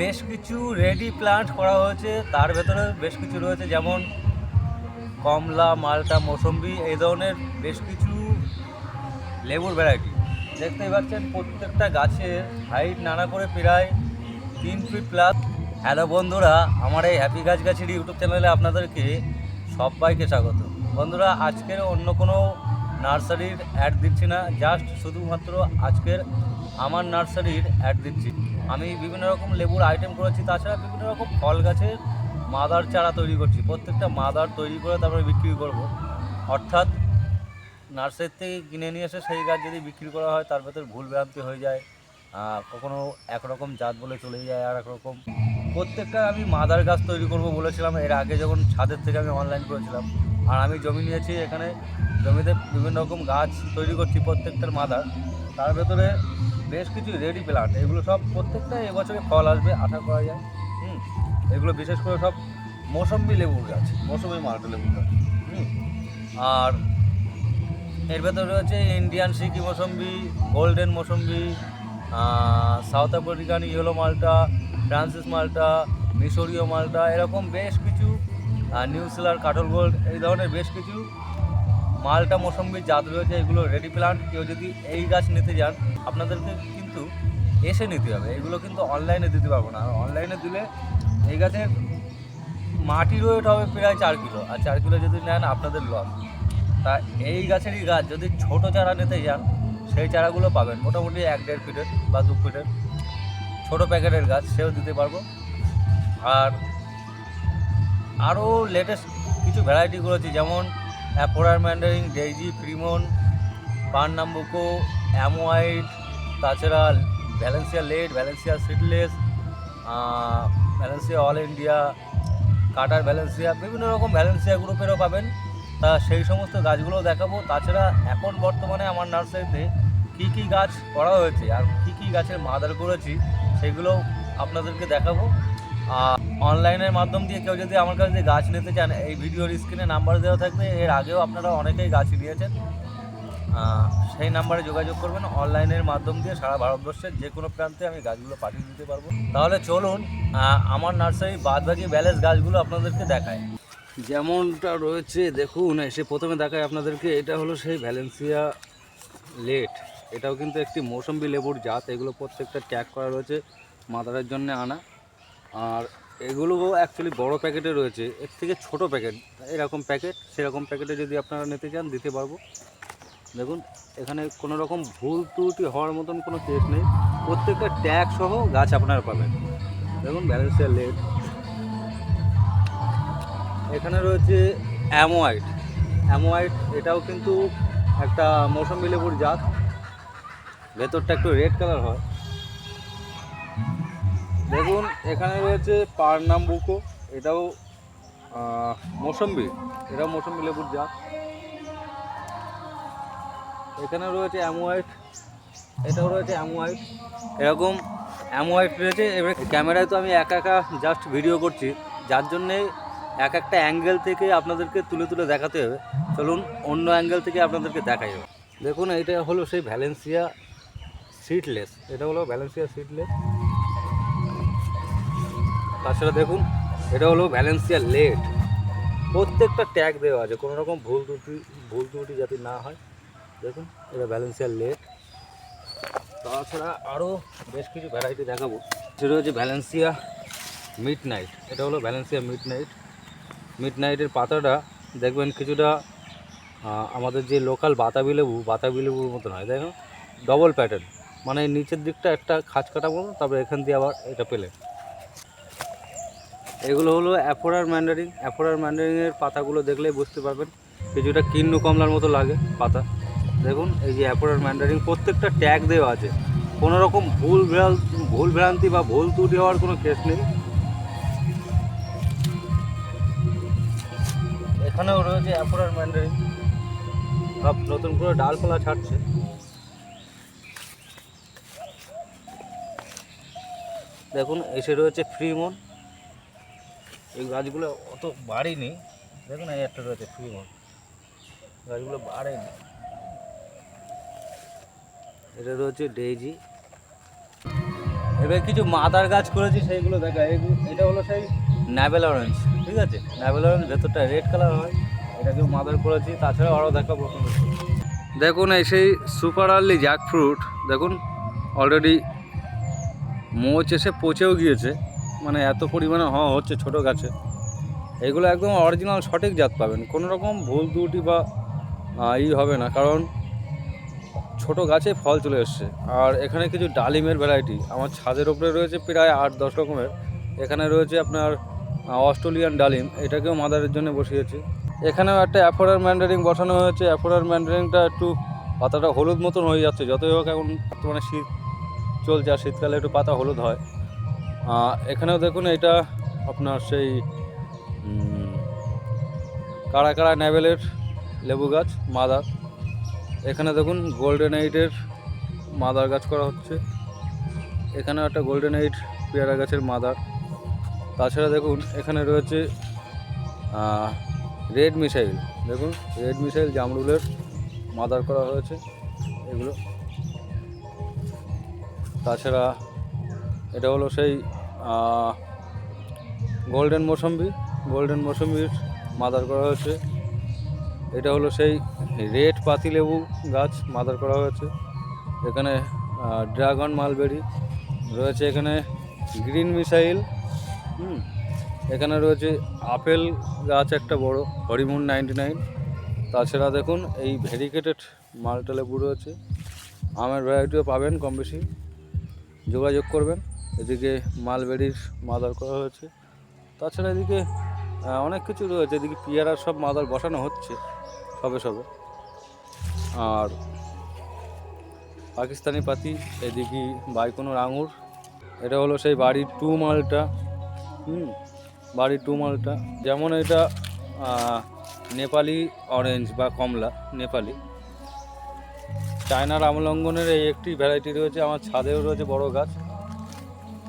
বেশ কিছু ready plant করা হয়েছে। তার ভেতরে বেশ কিছু রয়েছে, যেমন কমলা, মালটা, মৌসম্বি, এই ধরনের বেশ কিছু লেবুর ভ্যারাইটি দেখতেই পাচ্ছেন, প্রত্যেকটা গাছের হাইট নানা করে প্রায় তিন ফিট প্লাস হ্যালো বন্ধুরা, আমার এই হ্যাপি গাছ গাছের ইউটিউব চ্যানেলে আপনাদেরকে সবাইকে স্বাগত। বন্ধুরা, আজকের অন্য কোনো নার্সারির অ্যাড দিচ্ছি না জাস্ট শুধুমাত্র আজকের আমার নার্সারির অ্যাড দিচ্ছি। আমি বিভিন্ন রকম লেবুর আইটেম করেছি, তাছাড়া বিভিন্ন রকম ফল গাছের মাদার চারা তৈরি করছি। প্রত্যেকটা মাদার তৈরি করে তারপরে বিক্রি করব। অর্থাৎ নার্সারি থেকে কিনে নিয়ে এসে সেই গাছ যদি বিক্রি করা হয়, তার ভেতর ভুল ভ্রান্তি হয়ে যায় কখনো একরকম জাত বলে চলে যায় আর একরকম প্রত্যেকটা আমি মাদার গাছ তৈরি করব বলেছিলাম, এর আগে যখন ছাদের থেকে আমি অনলাইন করেছিলাম। আর আমি জমি নিয়েছি, এখানে জমিতে বিভিন্ন রকম গাছ তৈরি করছি প্রত্যেকটার মাদার। তার ভেতরে বেশ কিছু রেডি প্লান্ট। এগুলো সব প্রত্যেকটা এবছরে ফল আসবে, আশা করা যায়। হুম? এগুলো বিশেষ করে সব মৌসম্বি লেবুর গাছ মৌসুমি মালটা লেবুর গাছ। হুম? আর এর ভেতরে রয়েছে ইন্ডিয়ান সিকি মৌসম্বি, গোল্ডেন মৌসম্বি সাউথ আফ্রিকান ইয়েলো মালটা, ফ্রান্সিস মালটা, মিশরীয় মালটা, এরকম বেশ কিছু নিউজিল্যান্ড কাটল গোল্ড, এই ধরনের বেশ কিছু মালটা মৌসম্বির জাত রয়েছে, এগুলো রেডি প্লান্ট কেউ যদি এই গাছ নিতে যান, আপনাদেরকে কিন্তু এসে নিতে হবে। এগুলো কিন্তু অনলাইনে দিতে পারব না। আর অনলাইনে দিলে এই গাছের মাটির ওয়েট হবে প্রায় চার কিলো। আর চার কিলো যদি নেন, আপনাদের লস তা এই গাছেরই গাছ, যদি ছোট চারা নিতে যান, সেই চারাগুলো পাবেন। মোটামুটি এক দেড় ফিটের বা দু ফিটের। ছোটো প্যাকেটের গাছ, সেও দিতে পারব। আর আরও লেটেস্ট কিছু ভ্যারাইটি করেছি যেমন অ্যাপোরার ম্যান্ডারিং, ডেইজি ফ্রিমন পার্নাম্বুকো অ্যামোয়াইট তাছাড়া Valencia late Valencia seedless Valencia all India, Cutter Valencia, বিভিন্ন রকম ভ্যালেন্সিয়া গ্রুপেরও পাবেন। তা সেই সমস্ত গাছগুলো দেখাবো। তাছাড়া এখন বর্তমানে আমার নার্সারিতে কী কী গাছ করা হয়েছে আর কী কী গাছের মাদার করেছি সেগুলো আপনাদেরকে দেখাবো। অনলাইনের মাধ্যম দিয়ে কেউ যদি আমার কাছে গাছ নিতে চান, এই ভিডিওর স্ক্রিনে নাম্বার দেওয়া থাকবে। এর আগেও আপনারা অনেকেই গাছ নিয়েছেন। সেই নাম্বারে যোগাযোগ করবেন। অনলাইনের মাধ্যম দিয়ে সারা ভারতবর্ষের যে কোনো প্রান্তে আমি গাছগুলো পাঠিয়ে দিতে পারব। তাহলে চলুন আমার নার্সারি বাদবাকি ব্যালেন্স গাছগুলো আপনাদেরকে দেখায় যেমনটা রয়েছে, দেখুন, এসে প্রথমে দেখায় আপনাদেরকে, এটা হলো সেই ভ্যালেন্সিয়া লেট এটাও কিন্তু একটি মৌসম্বি লেবুর জাত। এগুলো প্রত্যেকটা ট্যাগ করা রয়েছে মাদারের জন্য আনা। আর এগুলো অ্যাকচুয়ালি বড় প্যাকেটে রয়েছে। এর থেকে ছোট প্যাকেট এরকম প্যাকেট সেরকম প্যাকেটে যদি আপনারা নিতে চান, দিতে পারব। দেখুন, এখানে কোনো রকম ভুল ত্রুটি হওয়ার মতন কোনো কেস নেই। প্রত্যেকটা ট্যাগ সহ গাছ আপনারা পাবেন। দেখুন ব্যালেন্সিয়ার লেট এখানে রয়েছে অ্যামোয়াইট অ্যামোয়াইট এটাও কিন্তু একটা মৌসুমি লেবুর জাত। ভেতরটা একটু রেড কালার হয়। দেখুন, এখানে রয়েছে পারনাম্বুকো এটাও মৌসম্বি এটাও মৌসম্বি লেবুর জাত। এখানে রয়েছে অ্যামোয়াইট এটাও রয়েছে অ্যামোয়াইট এরকম অ্যামোয়াইট রয়েছে, এবার ক্যামেরায় তো আমি একা একা জাস্ট ভিডিও করছি, যার জন্যে এক একটা অ্যাঙ্গেল থেকে আপনাদেরকে তুলে তুলে দেখাতে হবে। চলুন, অন্য অ্যাঙ্গেল থেকে আপনাদেরকে দেখাই দেখুন এটা হলো সেই ভ্যালেন্সিয়া সিটলেস এটা হলো ভ্যালেন্সিয়া সিটলেস তাছাড়া দেখুন, এটা হলো ভ্যালেন্সিয়া লেট প্রত্যেকটা ট্যাগ দেওয়া আছে, কোনো রকম ভুল ত্রুটি ভুল ত্রুটি যাতে না হয়। দেখুন, এটা ভ্যালেন্সিয়া লেট তাছাড়া আরও বেশ কিছু ভ্যারাইটি দেখাবো। সেটা হচ্ছে ভ্যালেন্সিয়া মিড নাইট এটা হলো ভ্যালেন্সিয়া মিড নাইট মিড নাইটের পাতাটা, দেখবেন কিছুটা আমাদের যে লোকাল বাতাবি লেবু, বাতাবি লেবুর মতন হয় দেখো ডবল প্যাটার্ন মানে নিচের দিকটা একটা খাঁজ কাটা মতো তারপরে এখান দিয়ে আবার এটা পেলে এগুলো হলো অ্যাফোরার ম্যান্ডারিং অ্যাফোরার ম্যান্ডারিংয়ের পাতাগুলো দেখলেই বুঝতে পারবেন কিছুটা কিন্নু কমলার মতো লাগে পাতা। দেখুন, এই যে অ্যাফোরার ম্যান্ডারিং প্রত্যেকটা ট্যাগ দেওয়া আছে। কোনো রকম ভুল ভুল ভ্রান্তি বা ভুল ত্রুটি হওয়ার কোনো কেস নেই। এখানেও রয়েছে অ্যাফোরার ম্যান্ডারিং সব নতুন করে ডালপালা ছাড়ছে। দেখুন, এসে রয়েছে ফ্রিমন এই গাছগুলো অত বাড়েনি। দেখুন এই একটা রয়েছে ফ্রিমন গাছগুলো বাড়েনি। এটা রয়েছে ডেইজি। এবার কিছু মাদার গাছ করেছি, সেইগুলো দেখা। এটা হলো সেই ন্যাভেল অরেঞ্জ, ঠিক আছে? ন্যাভেল অরেঞ্জ, ভেতরটা রেড কালার হয়। এটাকেও মাদার করেছি, তাছাড়া আরও দেখা দেখাবো দেখুন এই সেই সুপার আর্লি জ্যাক ফ্রুট দেখুন, অলরেডি মোচ এসে পচেও গিয়েছে। মানে এত পরিমাণে হওয়া হচ্ছে ছোট গাছে। এগুলো একদম অরিজিনাল সঠিক জাত পাবেন। কোনো রকম ভুল ত্রুটি বা ই হবে না। কারণ ছোট গাছে ফল চলে এসছে। আর এখানে কিছু ডালিমের ভ্যারাইটি আমার ছাদের ওপরে রয়েছে প্রায় আট, দশ রকমের। এখানে রয়েছে আপনার অস্ট্রেলিয়ান ডালিম। এটাকেও মাদারের জন্য বসিয়েছি। এখানেও একটা অ্যাফোরার ম্যান্ডারিং বসানো হয়েছে। অ্যাফোরার ম্যান্ডারিংটা একটু পাতাটা হলুদ মতন হয়ে যাচ্ছে। যতই হোক এখন বর্তমানে শীত চলছে, আর শীতকালে একটু পাতা হলুদ হয়। এখানেও দেখুন এটা আপনার সেই উম, কাড়া কাড়া ন্যাভেলের লেবু গাছ মাদার। এখানে দেখুন গোল্ডেন এইটের মাদার গাছ করা হচ্ছে। এখানে একটা গোল্ডেন এইট পেয়ারা গাছের মাদার। তাছাড়া দেখুন এখানে রয়েছে রেড মিসাইল দেখুন রেড মিসাইল জামরুলের মাদার করা হয়েছে এগুলো। তাছাড়া এটা হলো সেই গোল্ডেন মৌসম্বি গোল্ডেন মৌসম্বির মাদার করা হয়েছে। এটা হলো সেই রেড পাতিলেবু গাছ মাদার করা হয়েছে। এখানে ড্রাগন মালবেরি রয়েছে এখানে গ্রিন মিসাইল হুম, এখানে রয়েছে আপেল গাছ একটা বড় হরিমুন নাইনটি নাইন তাছাড়া দেখুন, এই ভেরিকেটেড মালটা লেবু রয়েছে। আমের ভ্যারাইটিও পাবেন কম বেশি। যোগাযোগ করবেন। এদিকে মালবেরির মাদার করা হয়েছে। তাছাড়া এদিকে অনেক কিছু রয়েছে। এদিকে পেয়ারার সব মাদার বসানো হচ্ছে, সবে সবে। আর পাকিস্তানি পাতি, এদিকে বাইকোনোর আঙুর। এটা হলো সেই বাড়ির টু মালটা। হুম, বাড়ির টু মালটা। যেমন এটা নেপালি অরেঞ্জ বা কমলা, নেপালি। চায়নার আমলঙ্গনের এই একটি ভ্যারাইটি রয়েছে। আমার ছাদেও রয়েছে বড় গাছ।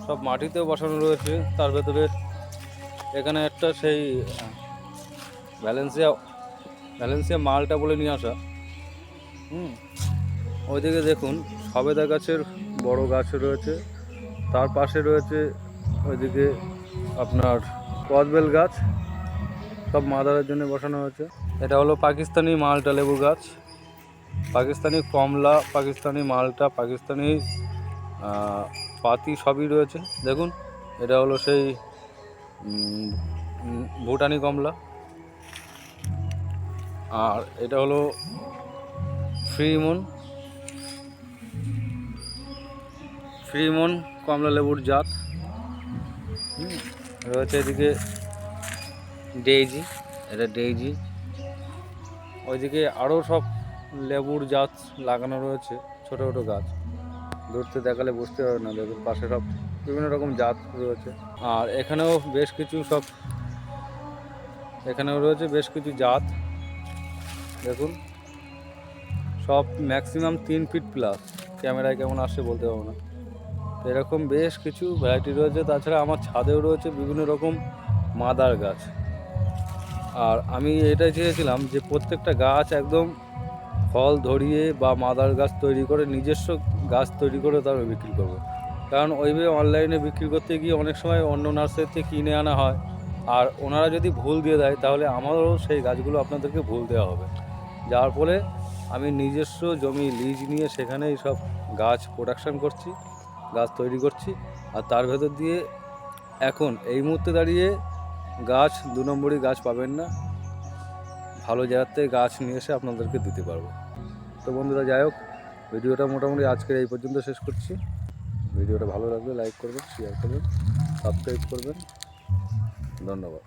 সব মাটিতেও বসানো রয়েছে, তার ভেতরে এখানে একটা সেই ভ্যালেন্সিয়া ভ্যালেন্সিয়া মালটা বলে নিয়ে আসা। হুম, ওইদিকে দেখুন, সবেদা গাছের বড় গাছ রয়েছে, তার পাশে রয়েছে ওইদিকে আপনার কদবেল গাছ, সব মাদারের জন্য বসানো হয়েছে। এটা হলো পাকিস্তানি মালটা, লেবু গাছ। পাকিস্তানি কমলা, পাকিস্তানি মালটা, পাকিস্তানি পাতি সবই রয়েছে। দেখুন, এটা হলো সেই ভুটানি কমলা। আর এটা হলো ফ্রিমন ফ্রিমন কমলা লেবুর জাত। রয়েছে এদিকে ডেইজি, এটা ডেইজি। ওইদিকে আরও সব লেবুর জাত লাগানো রয়েছে, ছোটো ছোটো গাছ। দূরতে দেখালে বুঝতে পারবে না লেবুর পাশে সব বিভিন্ন রকম জাত রয়েছে। আর এখানেও বেশ কিছু সব, এখানেও রয়েছে বেশ কিছু জাত। দেখুন, সব ম্যাক্সিমাম তিন ফিট প্লাস ক্যামেরায় কেমন আসছে বলতে পারব না। এরকম বেশ কিছু ভ্যারাইটি রয়েছে। তাছাড়া আমার ছাদেও রয়েছে বিভিন্ন রকম মাদার গাছ। আর আমি এটাই চেয়েছিলাম যে প্রত্যেকটা গাছ একদম ফল ধরিয়ে বা মাদার গাছ তৈরি করে নিজস্ব গাছ তৈরি করে তারপরে বিক্রি করব। কারণ ওইভাবে অনলাইনে বিক্রি করতে গিয়ে অনেক সময় অন্য নার্সারিতে কিনে আনা হয়। আর ওনারা যদি ভুল দিয়ে দেয়, তাহলে আমারও সেই গাছগুলো আপনাদেরকে ভুল দেওয়া হবে। যার ফলে আমি নিজস্ব জমি লিজ নিয়ে সেখানেই সব গাছ প্রোডাকশান করছি, গাছ তৈরি করছি। আর তার ভেতর দিয়ে এখন এই মুহূর্তে দাঁড়িয়ে গাছ, দু নম্বরই গাছ পাবেন না। ভালো জায়গার থেকে গাছ নিয়ে এসে আপনাদেরকে দিতে পারব। তো বন্ধুরা, যাই হোক ভিডিওটা মোটামুটি আজকের এই পর্যন্ত শেষ করছি। ভিডিওটা ভালো লাগলে লাইক করবেন শেয়ার করবেন সাবস্ক্রাইব করবেন। ধন্যবাদ।